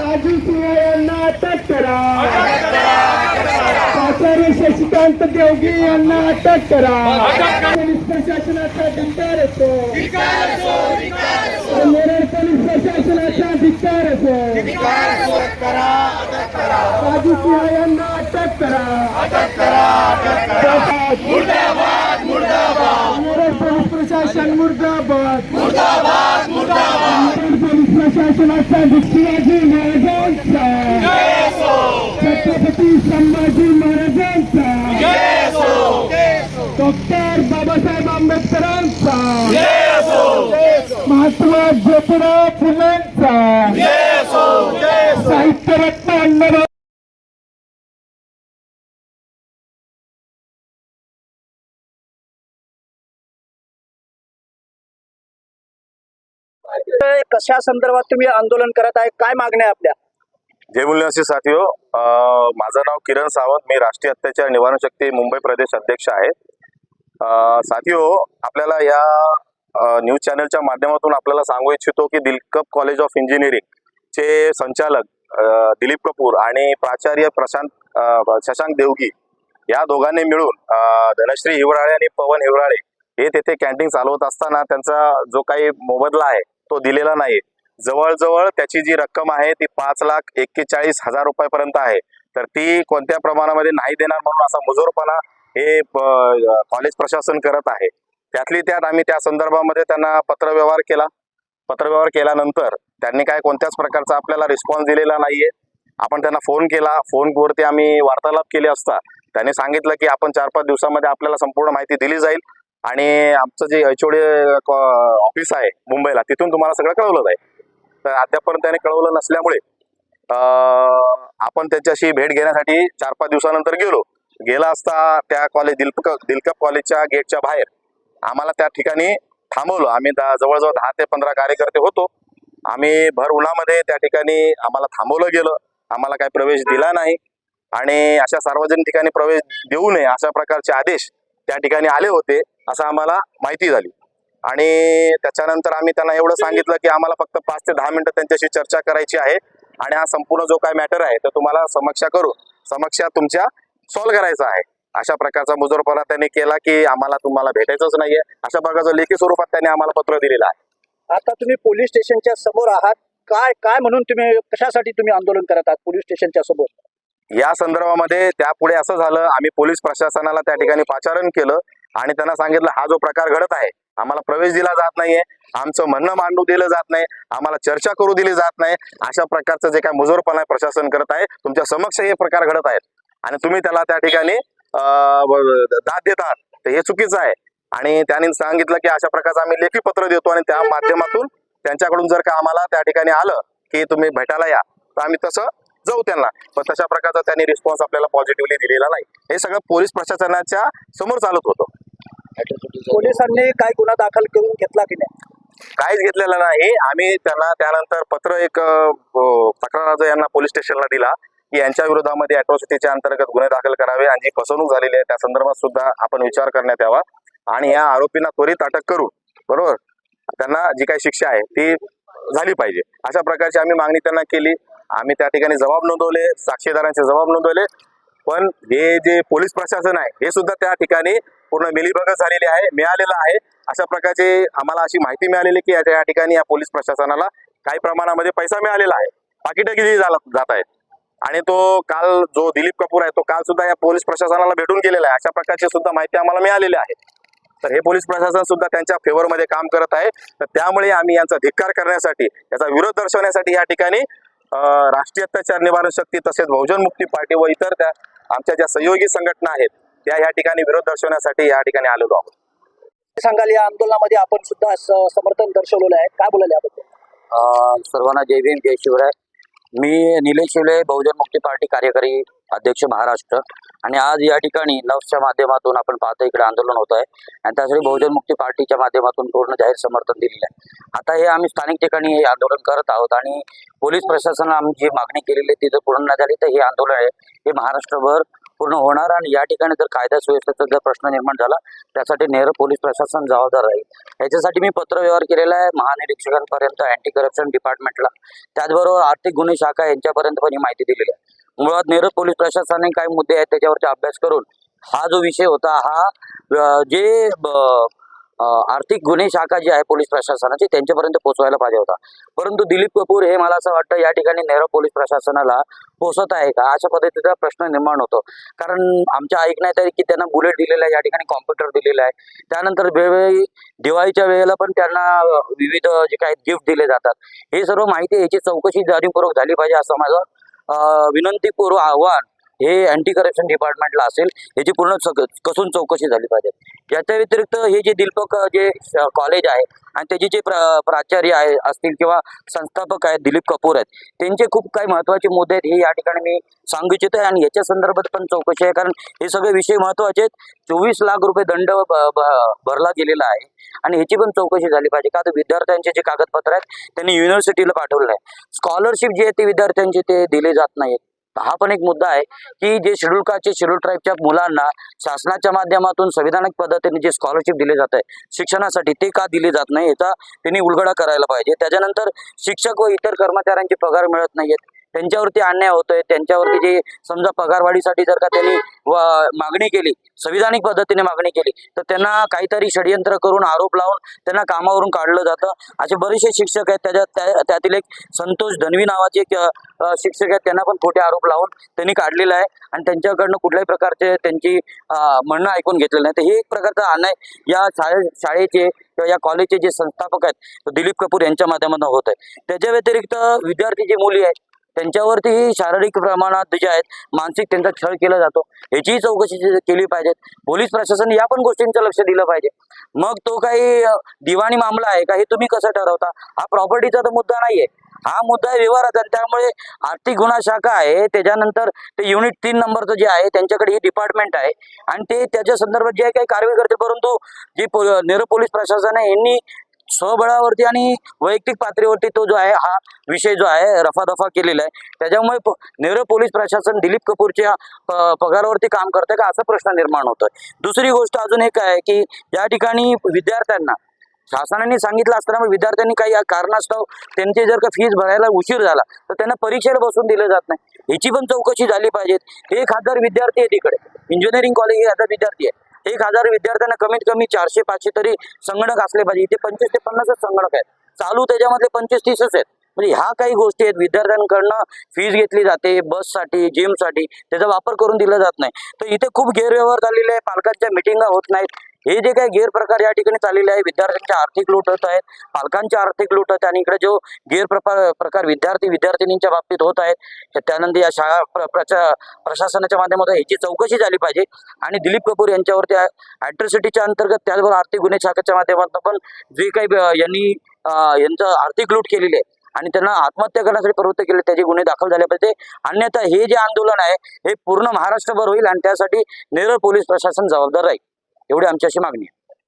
राजू सिंह यांना अटक करा. प्राचार्य शशिकांत देवगी यांना अटक करा. पोलीस प्रशासनाचा धिक्कार असो. नेरळ पोलीस प्रशासनाचा धिक्कार असो. राजू सिंह यांना अटक करा नेरळ पोलीस प्रशासन मुर्दाबाद नेरळ पोलीस प्रशासनाचा शिवाजी महाराजांचा छत्रपती संभाजी महाराजांचा डॉक्टर बाबासाहेब आंबेडकरांचा महात्मा ज्योतिराव फुलेंचा. कशा संदर्भात तुम्ही आंदोलन करत आहे? काय मागण्या आहे आपल्या? जय मूल्यवासी साथी हो माझं नाव किरण सावंत. मी राष्ट्रीय अत्याचार निवारण शक्ती मुंबई प्रदेश अध्यक्ष आहे. साथी हो आपल्याला या न्यूज चॅनलच्या माध्यमातून आपल्याला सांगू इच्छितो की दिलकप कॉलेज ऑफ इंजिनिअरिंग चे संचालक दिलीप कपूर आणि प्राचार्य प्रशांत शशांक देवगी या दोघांनी मिळून धनश्री हिवराळे आणि पवन हिवराळे हे तेथे कॅन्टीन चालवत असताना त्यांचा जो काही मोबदला आहे तो दिलेला नाही जवळजवळ त्याची जी रक्कम आहे ती पाच लाख एक्केचाळीस हजार रुपयापर्यंत आहे. तर ती कोणत्या प्रमाणामध्ये नाही देणार म्हणून असा मुजोरपणा हे कॉलेज प्रशासन करत आहे. त्यातली त्यात आम्ही त्या संदर्भामध्ये त्यांना पत्रव्यवहार केला. पत्रव्यवहार केल्यानंतर त्यांनी काय कोणत्याच प्रकारचा आपल्याला रिस्पॉन्स दिलेला नाहीये. आपण त्यांना फोन केला. फोनवरती आम्ही वार्तालाप केले असता त्यांनी सांगितलं की आपण चार पाच दिवसामध्ये आपल्याला संपूर्ण माहिती दिली जाईल. आणि आमचं जे एचओडी ऑफिस आहे मुंबईला तिथून तुम्हाला सगळं कळवलं आहे तर अद्यापपर्यंत त्याने कळवलं नसल्यामुळे आपण त्याच्याशी भेट घेण्यासाठी चार पाच दिवसानंतर गेलो. गेला असता त्या कॉलेज दिलक दिलकप कॉलेजच्या गेटच्या बाहेर. आम्हाला त्या ठिकाणी थांबवलं. आम्ही दा- जवळजवळ दहा ते पंधरा कार्यकर्ते होतो. आम्ही भर उन्हामध्ये त्या ठिकाणी आम्हाला थांबवलं गेलं. आम्हाला काही प्रवेश दिला नाही. आणि अशा सार्वजनिक ठिकाणी प्रवेश देऊ नये अशा प्रकारचे आदेश त्या ठिकाणी आले होते असं आम्हाला माहिती झाली. आणि त्याच्यानंतर आम्ही त्यांना एवढं सांगितलं की आम्हाला फक्त पाच ते दहा मिनिटं त्यांच्याशी चर्चा करायची आहे. आणि हा संपूर्ण जो काय मॅटर आहे तो तुम्हाला समक्षा करू समक्षा तुमच्या सॉल्व्ह करायचा आहे. अशा प्रकारचा मुजोरपणा त्यांनी केला की आम्हाला तुम्हाला भेटायचंच नाहीये. अशा प्रकारचं लेखी स्वरूपात त्यांनी आम्हाला पत्र दिलेलं आहे. आता तुम्ही पोलीस स्टेशनच्या समोर आहात. काय काय म्हणून तुम्ही कशासाठी तुम्ही आंदोलन करत आहात पोलीस स्टेशनच्या समोर? या संदर्भामध्ये त्यापुढे असं झालं आम्ही पोलीस प्रशासनाला त्या ठिकाणी पाचारण केलं आणि त्यांना सांगितलं हा जो प्रकार घडत आहे आम्हाला प्रवेश दिला जात नाहीये आमचं म्हणणं मांडू दिलं जात नाही आम्हाला चर्चा करू दिली जात नाही अशा प्रकारचं जे काय मुजोरपणा आहे प्रशासन करत आहे तुमच्या समक्ष हे प्रकार घडत आहेत. आणि तुम्ही त्याला त्या ठिकाणी दाद देतात तर हे चुकीचं आहे. आणि त्यांनी सांगितलं की अशा प्रकारचं आम्ही लेखी पत्र देतो आणि त्या माध्यमातून त्यांच्याकडून जर का आम्हाला त्या ठिकाणी आलं की तुम्ही भेटायला या तर आम्ही तसं जाऊ त्यांना. पण तशा प्रकारचा त्यांनी रिस्पॉन्स आपल्याला पॉझिटिव्हली दिलेला नाही. हे सगळं पोलीस प्रशासनाच्या समोर चालत होतं. पोलिसांनी काय गुन्हा दाखल करून घेतला की नाही? काहीच घेतलेलं नाही. आम्ही त्यांना त्यानंतर पत्र एक तक्रार अर्ज यांना पोलीस स्टेशनला दिला की यांच्या विरोधामध्ये अॅट्रॉसिटीच्या अंतर्गत गुन्हे दाखल करावे आणि जी फसवणूक झालेली आहे त्या संदर्भात सुद्धा आपण विचार करण्यात यावा. आणि या आरोपींना त्वरित अटक करून बरोबर? त्यांना जी काही शिक्षा आहे ती झाली पाहिजे. अशा प्रकारची आम्ही मागणी त्यांना केली. आम्ही त्या ठिकाणी जबाब नोंदवले साक्षीदारांचे जबाब नोंदवले. पण हे जे पोलीस प्रशासन आहे हे सुद्धा त्या ठिकाणी पूर्ण मिलीभगत झालेली आहे मिळालेलं आहे. अशा प्रकारचे आम्हाला अशी माहिती मिळालेली की या- या ठिकाणी या पोलीस प्रशासनाला काही प्रमाणामध्ये पैसा मिळालेला आहे. पाकिटं जात आहेत. आणि तो काल जो दिलीप कपूर आहे तो काल सुद्धा या पोलीस प्रशासनाला भेटून गेलेला आहे. अशा प्रकारची सुद्धा माहिती आम्हाला मिळालेली आहे. तर हे पोलीस प्रशासन सुद्धा त्यांच्या फेवरमध्ये काम करत आहे. तर त्यामुळे आम्ही यांचा धिक्कार करण्यासाठी याचा विरोध दर्शवण्यासाठी या ठिकाणी राष्ट्रीय अत्याचार निवारण शक्ती तसेच बहुजन मुक्ती पार्टी व इतर त्या आमच्या ज्या सहयोगी संघटना आहेत त्या या ठिकाणी विरोध दर्शवण्यासाठी या ठिकाणी आलेलो आहोत. सांगाल या आंदोलनामध्ये आपण सुद्धा समर्थन दर्शवलेलं आहे. काय बोलाल याबद्दल? अ, सर्वांना जय भीम जय शिवराय. मी निलेश शिवले बहुजन मुक्ती पार्टी कार्यकारी अध्यक्ष महाराष्ट्र. आणि आज या ठिकाणी नवच्या माध्यमातून आपण पाहतो इकडे आंदोलन होत आहे आणि त्यासाठी बहुजन मुक्ती पार्टीच्या माध्यमातून पूर्ण जाहीर समर्थन दिलेलं आहे. आता हे आम्ही स्थानिक ठिकाणी हे आंदोलन करत आहोत आणि पोलीस प्रशासनानं आम्ही जी मागणी केलेली आहे ती जर पूर्ण न झाली तर हे आंदोलन आहे. हे महाराष्ट्रभर पूर्ण होणार आणि या ठिकाणी जर कायदा सुव्यवस्थेचा जर प्रश्न निर्माण झाला त्यासाठी नेहरू पोलीस प्रशासन जबाबदार राहील. याच्यासाठी मी पत्रव्यवहार केलेला आहे महानिरीक्षकांपर्यंत अँटी करप्शन डिपार्टमेंटला त्याचबरोबर आर्थिक गुन्हे शाखा यांच्यापर्यंत पण ही माहिती दिलेली आहे. मुळात नेहरू पोलीस प्रशासनाने काही मुद्दे आहेत त्याच्यावरती अभ्यास करून हा जो विषय होता हा जे आर्थिक गुन्हे शाखा जी आहे पोलीस प्रशासनाची त्यांच्यापर्यंत पोहोचवायला पाहिजे होता. परंतु दिलीप कपूर हे मला असं वाटतं या ठिकाणी नेहरू पोलीस प्रशासनाला पोहोचत आहे का? अशा पद्धतीचा प्रश्न निर्माण होतो. कारण आमच्या ऐकण्यात आहे की त्यांना बुलेट दिलेला आहे या ठिकाणी कॉम्प्युटर दिलेला आहे. त्यानंतर वेळोवेळी दिवाळीच्या वेळेला पण त्यांना विविध जे काही गिफ्ट दिले जातात. हे सर्व माहिती याची चौकशी जाणीवपूर्वक झाली पाहिजे असं माझं विनंतीपूर्व आव्हान. हे अँटी करप्शन डिपार्टमेंटला असेल याची पूर्ण सग- कसून चौकशी झाली पाहिजे. याच्या व्यतिरिक्त हे जे दिलपक जे कॉलेज आहे आणि त्याचे जे प्र प्राचार्य आहे असतील किंवा संस्थापक आहेत दिलीप कपूर आहेत त्यांचे खूप काही महत्त्वाचे मुद्दे आहेत हे या ठिकाणी मी सांगू इच्छितो आहे. आणि याच्या संदर्भात पण चौकशी आहे कारण हे सगळे विषय महत्त्वाचे आहेत. चोवीस लाख रुपये दंड भरला गेलेला आहे. आणि ह्याची पण चौकशी झाली पाहिजे. का तर विद्यार्थ्यांचे जे कागदपत्र आहेत त्यांनी युनिव्हर्सिटीला पाठवलं आहे. स्कॉलरशिप जी आहे ते विद्यार्थ्यांचे ते दिले जात नाहीत. हा पण एक मुद्दा आहे की जे शेड्यूल कास्टचे शेड्यूल ट्राईबच्या मुलांना शासनाच्या माध्यमातून संविधानिक पद्धतीने जे स्कॉलरशिप दिले जात आहे शिक्षणासाठी ते का दिले जात नाही याचा त्यांनी उलगडा करायला पाहिजे. त्याच्यानंतर शिक्षक व इतर कर्मचाऱ्यांचे पगार मिळत नाहीयेत. त्यांच्यावरती अन्याय होतोय त्यांच्यावरती जे समजा पगारवाढीसाठी जर का त्यांनी मागणी केली संविधानिक पद्धतीने मागणी केली तर त्यांना काहीतरी षडयंत्र करून आरोप लावून त्यांना कामावरून काढलं जातं. असे बरेचसे शिक्षक आहेत त्याच्यात त्या- त्यातील एक संतोष धनवी नावाचे एक शिक्षक आहेत त्यांना पण खोटे आरोप लावून त्यांनी काढलेला आहे. आणि त्यांच्याकडनं कुठल्याही प्रकारचे त्यांची म्हणणं ऐकून घेतलेलं नाही. तर हे एक प्रकारचा अन्याय या शाळे शाळेचे किंवा या कॉलेजचे जे संस्थापक आहेत दिलीप कपूर यांच्या माध्यमातून होत आहे. त्याच्या व्यतिरिक्त विद्यार्थी जी मुली आहेत त्यांच्यावरती शारीरिक प्रमाणात जे आहेत मानसिक त्यांचा छळ केला जातो. याचीही चौकशी केली पाहिजे पोलीस प्रशासन या पण गोष्टींचं लक्ष दिलं पाहिजे. मग तो काही दिवाणी मामला आहे का हे तुम्ही कसं ठरवता? हा प्रॉपर्टीचा तर मुद्दा नाहीये. हा मुद्दा आहे व्यवहाराचा आणि त्यामुळे आर्थिक गुन्हा शाखा आहे. त्याच्यानंतर ते युनिट तीन नंबरचं जे आहे त्यांच्याकडे ही डिपार्टमेंट आहे. आणि ते त्याच्या संदर्भात जे काही कारवाई करते परंतु जे पो नेहरू पोलीस प्रशासन आहे यांनी स्वबळावरती आणि वैयक्तिक पातळीवरती तो जो आहे हा विषय जो आहे रफादफा केलेला आहे. त्याच्यामुळे प- नेहरू पोलीस प्रशासन दिलीप कपूरच्या पगारावरती काम करतंय का असा प्रश्न निर्माण होतोय. दुसरी गोष्ट अजून एक आहे की या ठिकाणी विद्यार्थ्यांना शासनाने सांगितलं असताना विद्यार्थ्यांनी काही कारणास्तव त्यांचे जर का फीज भरायला उशीर झाला तर त्यांना परीक्षेला बसून दिलं जात नाही. ह्याची पण चौकशी झाली पाहिजे एक हजार विद्यार्थी आहे तिकडे इंजिनिअरिंग कॉलेज हे हजार विद्यार्थी आहे एक हजार विद्यार्थ्यांना कमीत कमी चारशे पाचशे तरी संगणक असले पाहिजे. इथे पंचवीस ते पन्नासच संगणक आहेत. चालू त्याच्यामधले पंचवीस तीसच आहेत. म्हणजे ह्या काही गोष्टी आहेत विद्यार्थ्यांकडनं फीज घेतली जाते बससाठी जिमसाठी त्याचा वापर करून दिला जात नाही. तर इथे खूप गैरव्यवहार झालेले आहे. पालकांच्या मिटिंगा होत नाहीत. हे जे काही गैरप्रकार या ठिकाणी चाललेले आहे विद्यार्थ्यांचे आर्थिक लूट होत आहेत पालकांचे आर्थिक लूट होत आणि इकडे जो गैरप्रकार प्रकार विद्यार्थी विद्यार्थिनींच्या बाबतीत होत आहेत त्यानंतर या शाळा प्र- प्रचा प्रशासनाच्या माध्यमातून ह्याची चौकशी झाली पाहिजे. आणि दिलीप कपूर यांच्यावरती अॅट्रॉसिटीच्या अंतर्गत त्याचबरोबर आर्थिक गुन्हे शाखेच्या माध्यमातून पण जे काही यांनी यांचं आर्थिक लूट केलेली आहे. आणि त्यांना आत्महत्या करण्यासाठी प्रवृत्त केले त्याचे गुन्हे दाखल झाले पाहिजे. अन्यथा हे जे आंदोलन आहे हे पूर्ण महाराष्ट्रभर होईल आणि त्यासाठी नेरळ पोलीस प्रशासन जबाबदार राहील. एवढी आमची अशी मागणी आहे.